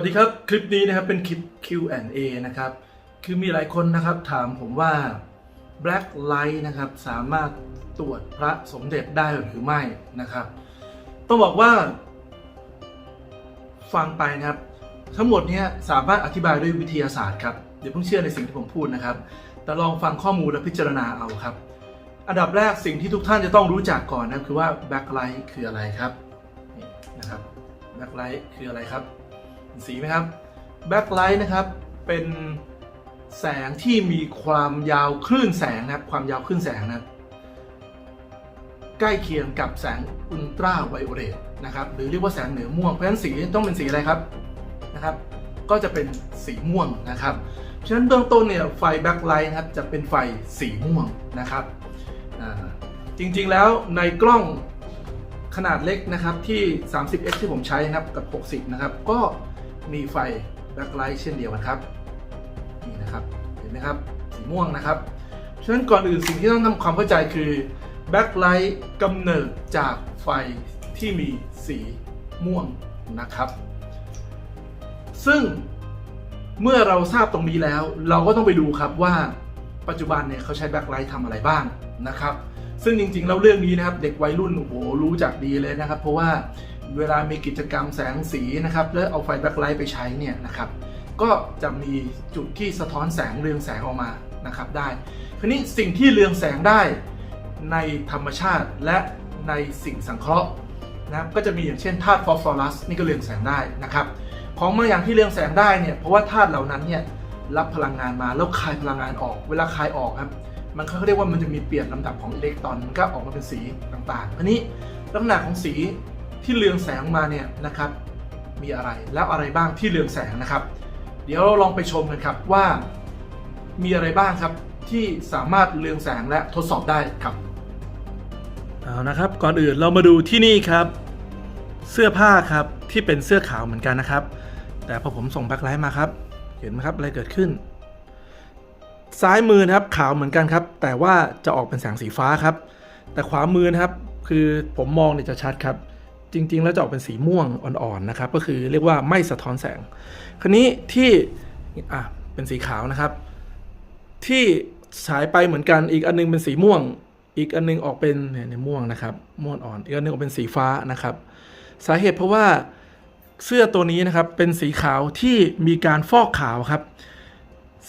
วัสดีครับคลิปนี้นะครับเป็นคลิป Q&A นะครับคือมีหลายคนนะครับถามผมว่า Black Light นะครับสามารถตรวจพระสมเด็จได้หรือไม่นะครับ ต้องบอกว่า ฟังไปนะครับ ทั้งหมดนี้สามารถอธิบายด้วยวิทยาศาสตร์ครับเดี๋ยวเพิ่งเชื่อในสิ่งที่ผมพูดนะครับ แต่ลองฟังข้อมูลและพิจารณาเอาครับ อันดับแรกสิ่งที่ทุกท่านจะต้องรู้จักก่อนนะคือว่า backlight คืออะไรครับนี่นะครับ backlight คืออะไรครับ สีไหมครับ backlight นะครับเป็นแสงที่มีความยาวคลื่นแสงนะครับ ความยาวคลื่นแสงนะใกล้เคียงกับแสงอุลตราไวโอเลตนะครับ หรือเรียกว่าแสงเหนือม่วง เพราะฉะนั้นสีต้องเป็นสีอะไรครับนะครับ ก็จะเป็นสีม่วงนะครับ ฉะนั้นเบื้องต้นเนี่ยไฟแบ็คไลท์นะครับจะเป็นไฟสีม่วงนะครับ จริงๆแล้วในกล้องขนาดเล็กนะครับที่ 30x ที่ผมใช้นะครับกับ 60 นะครับ ก็ มีไฟแบ็คไลท์เช่นเดียวกันครับนี่นะครับเห็นไหมครับสีม่วงนะครับฉะนั้นก่อนอื่นสิ่งที่ต้องทำความเข้าใจคือแบ็คไลท์กำเนิดจากไฟที่มีสีม่วงนะครับ ซึ่งเมื่อเราทราบตรงนี้แล้ว เราก็ต้องไปดูครับว่าปัจจุบันเนี่ยเขาใช้แบ็คไลท์ทำอะไรบ้างนะครับ ซึ่งจริงๆแล้วเรื่องนี้นะครับ เด็กวัยรุ่นโอ้โหรู้จักดีเลยนะครับ เพราะว่า เวลามีกิจกรรมแสงสีนะครับแล้วเอาไฟแบ็คไลท์ไปใช้เนี่ยนะครับก็จะมีจุดที่สะท้อนแสงเรืองแสงออกมานะครับได้คราวนี้สิ่งที่เรืองแสงได้ในธรรมชาติและในสิ่งสังเคราะห์นะครับก็จะมีอย่างเช่นธาตุฟอสฟอรัสนี่ก็เรืองแสงได้นะครับของบางอย่างที่เรืองแสงได้เนี่ยเพราะว่าธาตุเหล่านั้นเนี่ยรับพลังงานมาแล้วคายพลังงานออก เวลาคายออกครับมันเขาเรียกว่ามันจะมีเปลี่ยนลำดับของอิเล็กตรอนมันก็ออกมาเป็นสีต่างๆ อันนี้ลักษณะของสี ที่เรืองแสงมาเนี่ยนะครับมีอะไรแล้วอะไรบ้างที่เรืองแสงนะครับ เดี๋ยวเราลองไปชมกันครับว่ามีอะไรบ้างครับที่สามารถเรืองแสงและทดสอบได้ครับเอานะครับก่อนอื่นเรามาดูที่นี่ครับ เสื้อผ้าครับที่เป็นเสื้อขาวเหมือนกันนะครับ แต่พอผมส่งแบ็คไลท์มาครับ เห็นไหมครับอะไรเกิดขึ้น ซ้ายมือนะครับขาวเหมือนกันครับ แต่ว่าจะออกเป็นแสงสีฟ้าครับ แต่ขวามือนะครับคือผมมองเนี่ยจะชัดครับ จริง ๆ แล้วจะออกเป็นสีม่วงอ่อนๆนะครับ ก็คือเรียกว่าไม่สะท้อนแสง คราวนี้ที่อะเป็นสีขาวนะครับ ที่ฉายไปเหมือนกันอีกอันนึงเป็นสีม่วง อีกอันนึงออกเป็นเนี่ยม่วงนะครับ ม่วงอ่อนอีกอันนึงออกเป็นสีฟ้านะครับ สาเหตุเพราะว่าเสื้อตัวนี้นะครับเป็นสีขาวที่มีการฟอกขาวครับ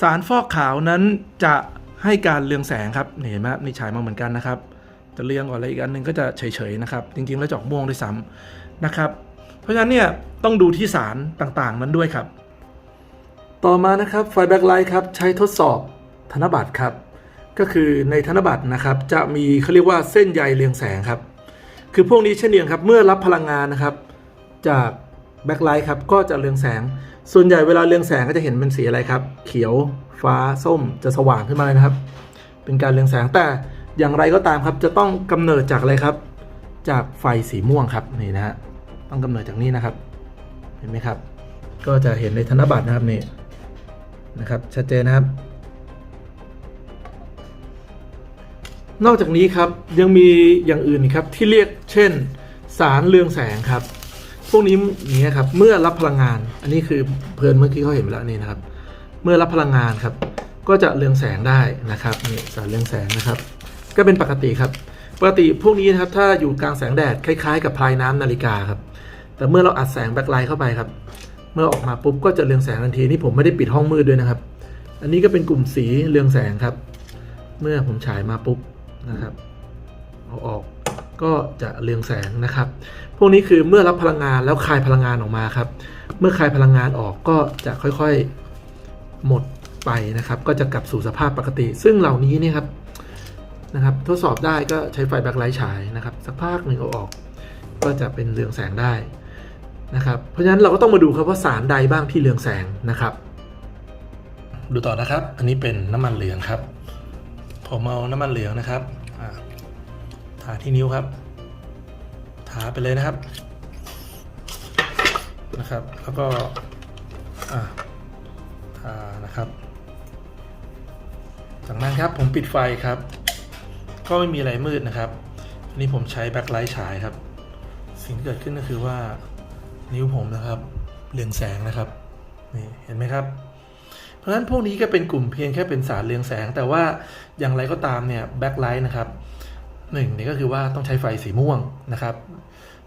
สารฟอกขาวนั้นจะให้การเรืองแสงครับเห็นไหมนี่ฉายมาเหมือนกันนะครับ จะเรืองก่อนแล้วอีกอันหนึ่งก็จะเฉยๆนะครับ จริงๆ แล้วจอกม่วงด้วยซ้ำนะครับ เพราะฉะนั้นเนี่ยต้องดูที่สารต่างๆนั้นด้วยครับ ต่อมานะครับไฟแบ็คไลท์ครับใช้ทดสอบธนบัตรครับ ก็คือในธนบัตรนะครับ จะมีเขาเรียกว่าเส้นใยเรืองแสงครับ คือพวกนี้เช่นเดียวกันครับเมื่อรับพลังงานนะครับ จากแบ็คไลท์ครับก็จะเรืองแสง ส่วนใหญ่เวลาเรืองแสงก็จะเห็นเป็นสีอะไรครับ เขียวฟ้าส้มจะสว่างขึ้นมาเลยนะครับ เป็นการเรืองแสงแต่ อย่างไรก็ตามครับจะต้องกำเนิดจากอะไรครับ จากไฟสีม่วงครับนี่นะฮะต้องกำเนิดจากนี้นะครับ เห็นไหมครับ ก็จะเห็นในธนบัตรนะครับนี่นะครับชัดเจนนะครับ นอกจากนี้ครับยังมีอย่างอื่นครับที่เรียกเช่น สารเรืองแสงครับ พวกนี้อย่างเนี้ยครับเมื่อรับพลังงาน อันนี้คือเพลินเมื่อกี้เขาเห็นไปแล้วนี่นะครับ เมื่อรับพลังงานครับ ก็จะเรืองแสงได้นะครับนี่สารเรืองแสงนะครับ ก็เป็นปกติครับ ปกติพวกนี้นะครับถ้าอยู่กลางแสงแดดคล้ายๆ กับพลายน้ำนาฬิกาครับ แต่เมื่อเราอัดแสงแบ็คไลท์เข้าไปครับ เมื่อออกมาปุ๊บก็จะเรืองแสงทันทีนี่ผมไม่ได้ปิดห้องมืดด้วยนะครับ อันนี้ก็เป็นกลุ่มสีเรืองแสงครับ เมื่อผมฉายมาปุ๊บนะครับเอาออกก็จะเรืองแสงนะครับ พวกนี้คือเมื่อรับพลังงานแล้วคายพลังงานออกมาครับ เมื่อคายพลังงานออกก็จะค่อยๆหมดไปนะครับ ก็จะกลับสู่สภาพปกติ ซึ่งเหล่านี้เนี่ยครับ นะครับ ทดสอบได้ก็ใช้ไฟแบ็คไลท์ฉายนะครับ สักพักหนึ่งเอาออก ก็จะเป็นเรืองแสงได้นะครับ เพราะฉะนั้นเราก็ต้องมาดูครับว่าสารใดบ้างที่เรืองแสงนะครับ ดูต่อนะครับ อันนี้เป็นน้ำมันเหลืองครับ ผมเอาน้ำมันเหลืองนะครับทาที่นิ้วครับ ทาไปเลยนะครับ นะครับ แล้วก็อ่าทานะครับจากนั้นครับผมปิดไฟครับ ก็ไม่มีอะไรมืดนะครับ อันนี้ผมใช้แบ็คไลท์ฉายครับ สิ่งที่เกิดขึ้นก็คือว่านิ้วผมนะครับเรืองแสงนะครับนี่เห็นไหมครับ เพราะฉะนั้นพวกนี้ก็เป็นกลุ่มเพียงแค่เป็นสารเรืองแสง แต่ว่าอย่างไรก็ตามเนี่ยแบ็คไลท์นะครับหนึ่งนี่ก็คือว่าต้องใช้ไฟสีม่วงนะครับ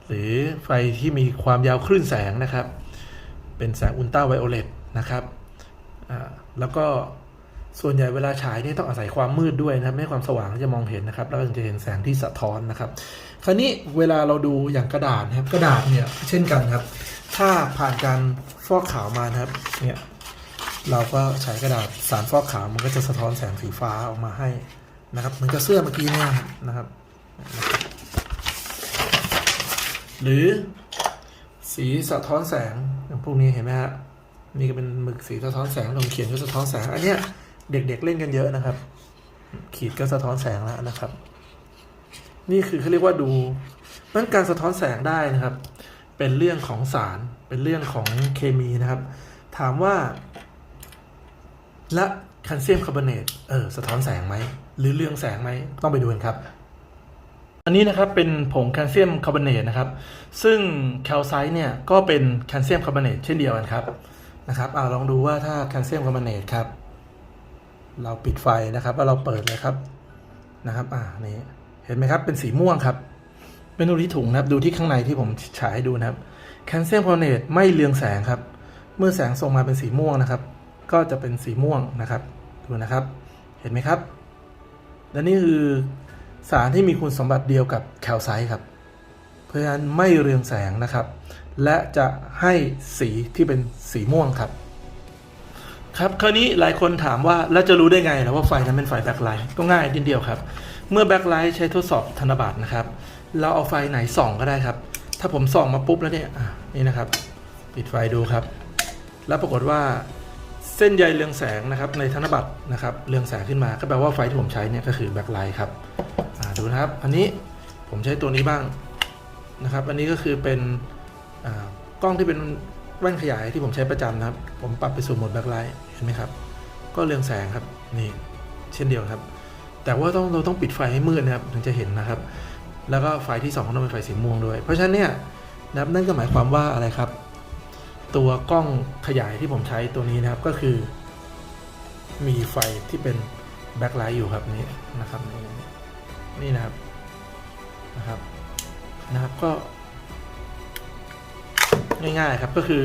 หรือไฟที่มีความยาวคลื่นแสงนะครับ เป็นแสงอุลตราไวโอเลตนะครับแล้วก็ ส่วนใหญ่เวลาฉายเนี่ยต้องอาศัยความมืดด้วยนะครับไม่ความสว่างจะมองเห็นนะครับ แล้วก็ถึงจะเห็นแสงที่สะท้อนนะครับ คราวนี้เวลาเราดูอย่างกระดาษนะครับ กระดาษเนี่ยเช่นกันครับ ถ้าผ่านการฟอกขาวมานะครับเนี่ยเราก็ใช้กระดาษสารฟอกขาวมันก็จะสะท้อนแสงสีฟ้าออกมาให้นะครับเหมือนกับเสื้อเมื่อกี้เนี่ยนะครับ หรือสีสะท้อนแสงอย่างพวกนี้เห็นไหมฮะนี่ก็เป็นหมึกสีสะท้อนแสงผมเขียนก็สะท้อนแสงอันเนี้ย เด็กๆเล่นกันเยอะนะครับ ขีดก็สะท้อนแสงแล้วนะครับ นี่คือเขาเรียกว่าดูนั้นการสะท้อนแสงได้นะครับ เป็นเรื่องของสาร เป็นเรื่องของเคมีนะครับ ถามว่า และแคลเซียมคาร์บอเนตเออสะท้อนแสงไหม หรือเรืองแสงไหมต้องไปดูกันครับ อันนี้นะครับเป็นผงแคลเซียมคาร์บอเนตนะครับ ซึ่งแคลไซต์เนี่ยก็เป็นแคลเซียมคาร์บอเนตเช่นเดียวกันครับนะครับเอาลองดูว่าถ้าแคลเซียมคาร์บอเนตครับ เราปิดไฟนะครับแล้วเราเปิดเลยครับนะครับ อ่านี่เห็นไหมครับ เป็นสีม่วงครับ เป็นดูที่ถุงนะครับ ดูที่ข้างในที่ผมฉายให้ดูนะครับแคลเซียมคาร์บอเนตไม่เรืองแสงครับ เมื่อแสงส่งมาเป็นสีม่วงนะครับ ก็จะเป็นสีม่วงนะครับ ดูนะครับ เห็นไหมครับ และนี่คือสารที่มีคุณสมบัติเดียวกับแคลไซต์ครับ เพราะฉะนั้นไม่เรืองแสงนะครับ และจะให้สีที่เป็นสีม่วงครับ ครับคราวนี้หลายคนถามว่าแล้วจะรู้ได้ไงนะว่าไฟนั้นเป็นไฟแบ็คไลท์ก็ง่ายนิดเดียวครับ เมื่อแบ็คไลท์ใช้ทดสอบธนบัตรนะครับ เราเอาไฟไหนส่องก็ได้ครับ ถ้าผมส่องมาปุ๊บแล้วเนี่ยนี่นะครับ ปิดไฟดูครับ แล้วปรากฏว่าเส้นใยเรืองแสงนะครับในธนบัตรนะครับเรืองแสงขึ้นมาก็แปลว่าไฟที่ผมใช้เนี่ยก็คือแบ็คไลท์ครับดูนะครับ อันนี้ผมใช้ตัวนี้บ้างนะครับ อันนี้ก็คือเป็นกล้องที่เป็น แว่นขยายที่ผมใช้ประจำนะครับ ผมปรับไปสู่โหมดแบ็คไลท์เห็นไหมครับ ก็เรืองแสงครับนี่เช่นเดียวครับ แต่ว่าต้องเราต้องปิดไฟให้มืดนะครับถึงจะเห็นนะครับ แล้วก็ไฟที่สองต้องเป็นไฟสีม่วงด้วย เพราะฉะนั้นเนี่ยนะครับนั่นก็หมายความว่าอะไรครับ ตัวกล้องขยายที่ผมใช้ตัวนี้นะครับก็คือ มีไฟที่เป็นแบ็คไลท์อยู่ครับนี่นะครับนี่นี่นะครับนะครับ นะครับก็ ง่ายๆครับก็คือ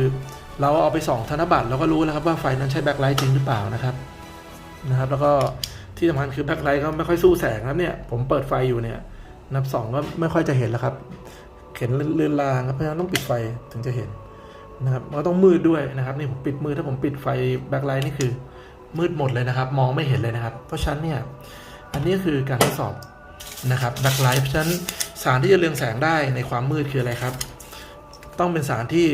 เราเอาไปส่องธนบัตรเราก็รู้แล้วครับว่าไฟนั้นใช้แบ็คไลท์จริงหรือเปล่านะครับนะครับแล้วก็ที่สำคัญคือแบ็คไลท์ก็ไม่ค่อยสู้แสงครับเนี่ยผมเปิดไฟอยู่เนี่ยนับสองก็ไม่ค่อยจะเห็นแล้วครับเห็นเลือนลางครับเพราะฉะนั้นต้องปิดไฟถึงจะเห็นนะครับก็ต้องมืดด้วยนะครับนี่ผมปิดมือถ้าผมปิดไฟแบ็คไลท์นี่คือ มืดหมดเลยนะครับ มองไม่เห็นเลยนะครับ เพราะฉะนั้นเนี่ยอันนี้คือการทดสอบนะครับแบ็คไลท์เพราะฉะนั้นสารที่จะเรืองแสงได้ในความมืดคืออะไรครับ ต้องเป็นสารที่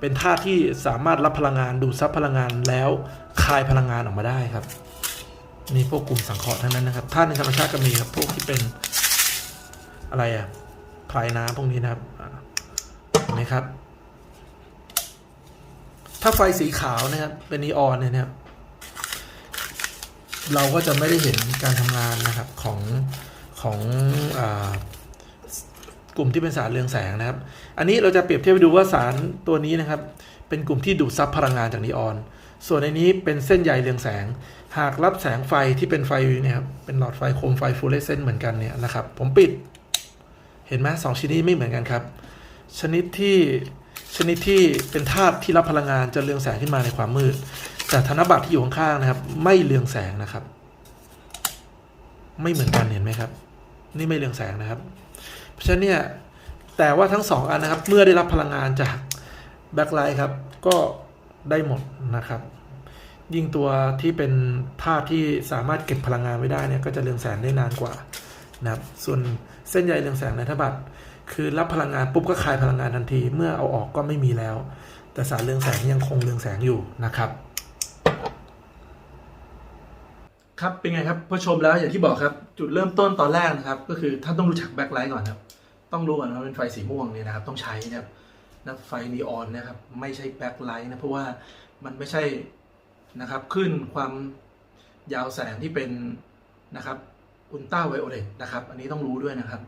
เป็นธาตุที่สามารถรับพลังงานดูดซับพลังงานแล้วคายพลังงานออกมาได้ครับนี่พวกกลุ่มสังเคราะห์ทั้งนั้นนะครับธาตุในธรรมชาติก็มีครับพวกที่เป็นอะไรอะพลายน้ำพวกนี้นะครับเห็นไหมครับ ถ้าไฟสีขาวนะครับเป็นนีออนเนี่ยนะครับเราก็จะไม่ได้เห็นการทำงานนะครับของของอ่า กลุ่มที่เป็นสารเรืองแสงนะครับ อันนี้เราจะเปรียบเทียบไปดูว่าสารตัวนี้นะครับ เป็นกลุ่มที่ดูดซับพลังงานจากนีออน ส่วนในนี้เป็นเส้นใยเรืองแสง หากรับแสงไฟที่เป็นไฟเนี่ยครับ เป็นหลอดไฟโคมไฟฟลูออเรสเซนต์เหมือนกันเนี่ยนะครับ ผมปิด เห็นไหมสองชนิดไม่เหมือนกันครับ ชนิดที่ชนิดที่เป็นธาตุที่รับพลังงานจะเรืองแสงขึ้นมาในความมืด แต่ธนบัตรที่อยู่ข้างๆนะครับ ไม่เรืองแสงนะครับ ไม่เหมือนกันเห็นไหมครับ นี่ไม่เรืองแสงนะครับ ราะฉะนั้นเนี่ยแต่ว่าทั้งสองอันนะครับ เมื่อได้รับพลังงานจากแบ็คไลท์ครับ ก็ได้หมดนะครับ ยิ่งตัวที่เป็นธาตุที่สามารถเก็บพลังงานไว้ได้เนี่ยก็จะเรืองแสงได้นานกว่านะครับส่วนเส้นใยเรืองแสงในธบัตรคือรับพลังงานปุ๊บก็คายพลังงานทันที เมื่อเอาออกก็ไม่มีแล้ว แต่สารเรืองแสงยังคงเรืองแสงอยู่นะครับครับเป็นไงครับพอชมแล้วอย่างที่บอกครับ จุดเริ่มต้นตอนแรกนะครับ ก็คือท่านต้องรู้จักแบ็คไลท์ก่อนครับ ต้องรู้ก่อนว่าเป็นไฟสีม่วงเนี่ยนะครับต้องใช้นะครับนะไฟนีออนนะครับไม่ใช่แบ็คไลท์นะเพราะว่ามันไม่ใช่นะครับขึ้นความยาวแสงที่เป็นนะครับอุลตราไวโอเลตนะครับอันนี้ต้องรู้ด้วยนะครับ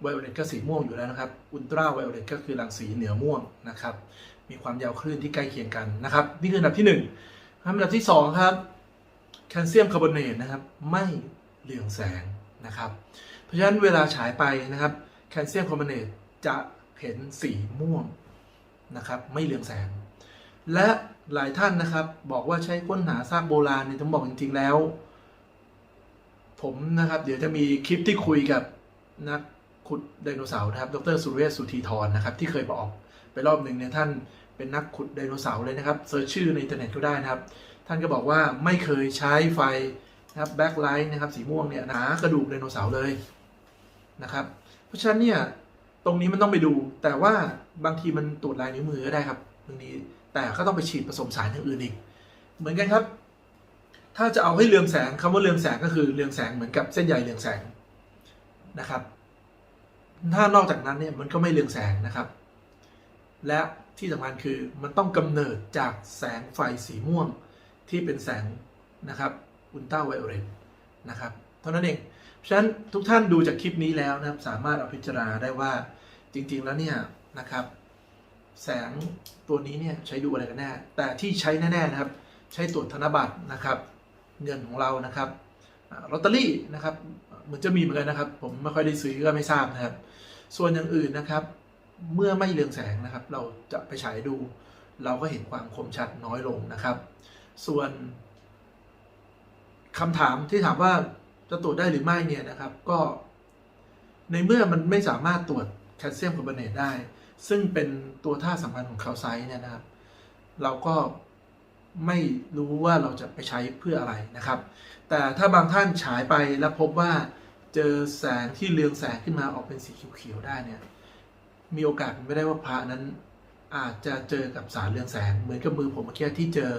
ไวโอเลตก็สีม่วงอยู่แล้วนะครับอุลตราไวโอเลตก็คือรังสีเหนือม่วงนะครับมีความยาวคลื่นที่ใกล้เคียงกันนะครับนี่คืออันดับที่หนึ่งอันดับที่สองครับแคลเซียมคาร์บอเนตนะครับไม่เหลืองแสงนะครับ เพราะฉะนั้นเวลาฉายไปนะครับ แคลเซียมคาร์บอเนตจะเห็นสีม่วงนะครับไม่เหลืองแสง และหลายท่านนะครับบอกว่าใช้ค้นหาซากโบราณเนี่ยต้องบอกจริงๆแล้ว ผมนะครับเดี๋ยวจะมีคลิปที่คุยกับนักขุดไดโนเสาร์นะครับ ดรสุรเวชสุธีธรนะครับ ที่เคยบอกไปรอบหนึ่งเนี่ยท่านเป็นนักขุดไดโนเสาร์เลยนะครับเซิร์ชชื่อในอินเทอร์เน็ตก็ได้นะครับ ท่านก็บอกว่าไม่เคยใช้ไฟนะครับแบ็คไลท์นะครับสีม่วงเนี่ยหากระดูกไดโนเสาร์เลยนะครับ เพราะฉะนั้นเนี่ยตรงนี้มันต้องไปดู แต่ว่าบางทีมันตรวจลายนิ้วมือก็ได้ครับบางทีแต่ก็ต้องไปฉีดผสมสารอย่างอื่นอีก เหมือนกันครับ ถ้าจะเอาให้เรืองแสงคำว่าเรืองแสงก็คือเรืองแสงเหมือนกับเส้นใยเรืองแสงนะครับ ถ้านอกจากนั้นเนี่ยมันก็ไม่เรืองแสงนะครับ และที่สำคัญคือมันต้องกำเนิดจากแสงไฟสีม่วงที่เป็นแสงนะครับอุลตราไวโอเลตนะครับ เท่านั้นเอง ฉะนั้นทุกท่านดูจากคลิปนี้แล้วนะครับ สามารถเอาพิจารณาได้ว่าจริง ๆ แล้วเนี่ยนะครับ แสงตัวนี้เนี่ยใช้ดูอะไรกันแน่ แต่ที่ใช้แน่ๆนะครับ ใช้ตรวจธนบัตรนะครับ เงินของเรานะครับลอตเตอรี่นะครับเหมือนจะมีเหมือนกันนะครับ ผมไม่ค่อยได้ซื้อก็ไม่ทราบนะครับ ส่วนอย่างอื่นนะครับ เมื่อไม่เรืองแสงนะครับ เราจะไปฉายดู เราก็เห็นความคมชัดน้อยลงนะครับ ส่วนคำถามที่ถามว่า จะตรวจได้หรือไม่เนี่ยนะครับ ก็ ในเมื่อมันไม่สามารถตรวจแคลเซียมคาร์บอเนตได้ ซึ่งเป็นตัวท่าสำคัญของคาลไซต์เนี่ยนะครับ เราก็ไม่รู้ว่าเราจะไปใช้เพื่ออะไรนะครับ แต่ถ้าบางท่านฉายไปแล้วพบว่าเจอแสงที่เรืองแสงขึ้นมาออกเป็นสีเขียวๆได้เนี่ย มีโอกาสเป็นไม่ได้ว่าพระนั้นอาจจะเจอกับสารเรืองแสง เหมือนกับมือผมเมื่อกี้ที่เจอ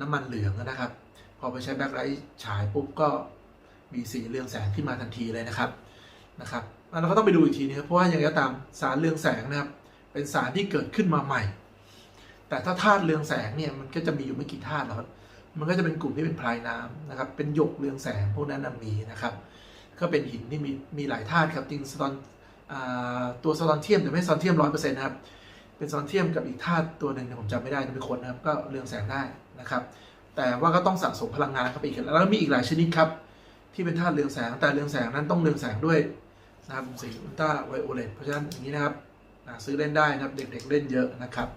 น้ำมันเหลืองนะครับ พอไปใช้แบ็คไลท์ฉายปุ๊บก็ มีสีเรืองแสงขึ้นมาทันทีเลยนะครับนะครับแล้วเราก็ต้องไปดูอีกทีนะครับเพราะว่าอย่างไรก็ตามสารเรืองแสงนะครับ เป็นสารที่เกิดขึ้นมาใหม่ แต่ถ้าธาตุเรืองแสงเนี่ยมันก็จะมีอยู่ไม่กี่ธาตุหรอกมันก็จะเป็นกลุ่มที่เป็นพลายน้ำนะครับ เป็นหยกเรืองแสงพวกนั้นนะมีนะครับ ก็เป็นหินที่มีมีหลายธาตุครับจริงสตอนตัวสตอนเทียมแต่ไม่สตอนเทียมร้อยเปอร์เซ็นต์นะครับ เป็นสตอนเทียมกับอีกธาตุตัวหนึ่งผมจำไม่ได้เป็นคนนะครับ ก็เรืองแสงได้นะครับ แต่ว่าก็ต้องสะสมพลังงานเข้าไปอีกแล้วมีอีกหลายชนิดครับ ที่เป็นธาตุเรืองแสง แต่เรืองแสงนั้นต้องเรืองแสงด้วยนะครับสีอุลตราไวโอเลตเพราะฉะนั้นอย่างนี้นะครับซื้อเล่นได้นะครับเด็กๆเล่นเยอะนะครับ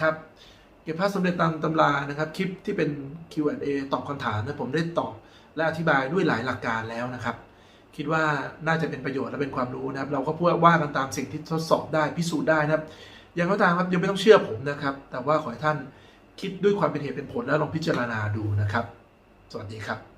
ครับเก็บภาพสำเร็จตามตำรานะครับคลิปที่เป็น Q&A ตอบคำถามนะผมได้ตอบและอธิบายด้วยหลายหลักการแล้วนะครับ คิดว่าน่าจะเป็นประโยชน์และเป็นความรู้นะครับ เราก็พูดว่ากันตามสิ่งที่ทดสอบได้พิสูจน์ได้นะครับยังก็ตามครับยังไม่ต้องเชื่อผมนะครับ แต่ว่าขอให้ท่านคิดด้วยความเป็นเหตุเป็นผลแล้วลองพิจารณาดูนะครับ สวัสดีครับ